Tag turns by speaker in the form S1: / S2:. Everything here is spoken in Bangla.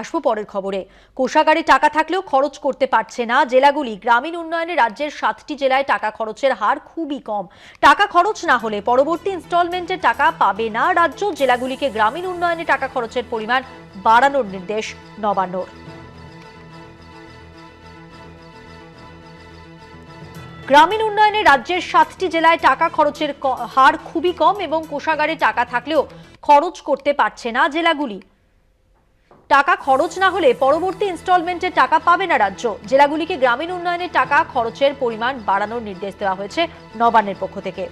S1: আসব পরের খবরে। কোষাগারে টাকা থাকলেও খরচ করতে পারছে না জেলাগুলি। গ্রামীণ উন্নয়নে রাজ্যের সাতটি জেলায় টাকা খরচের হার খুবই কম। টাকা খরচ না হলে পরবর্তী ইনস্টলমেন্টে টাকা পাবে না রাজ্য। জেলাগুলিকে গ্রামীণ উন্নয়নে টাকা খরচের পরিমাণ বাড়ানোর নির্দেশ নবান্নর। গ্রামীণ উন্নয়নে রাজ্যের সাতটি জেলায় টাকা খরচের হার খুবই কম এবং কোষাগারে টাকা থাকলেও খরচ করতে পারছে না জেলাগুলি। টাকা খরচ না হলে পরবর্তী ইনস্টলমেন্টে টাকা পাবে না রাজ্য। জেলাগুলিকে গ্রামীণ উন্নয়নে টাকা খরচের পরিমাণ বাড়ানোর নির্দেশ দেওয়া হয়েছে নবান্নের পক্ষ থেকে।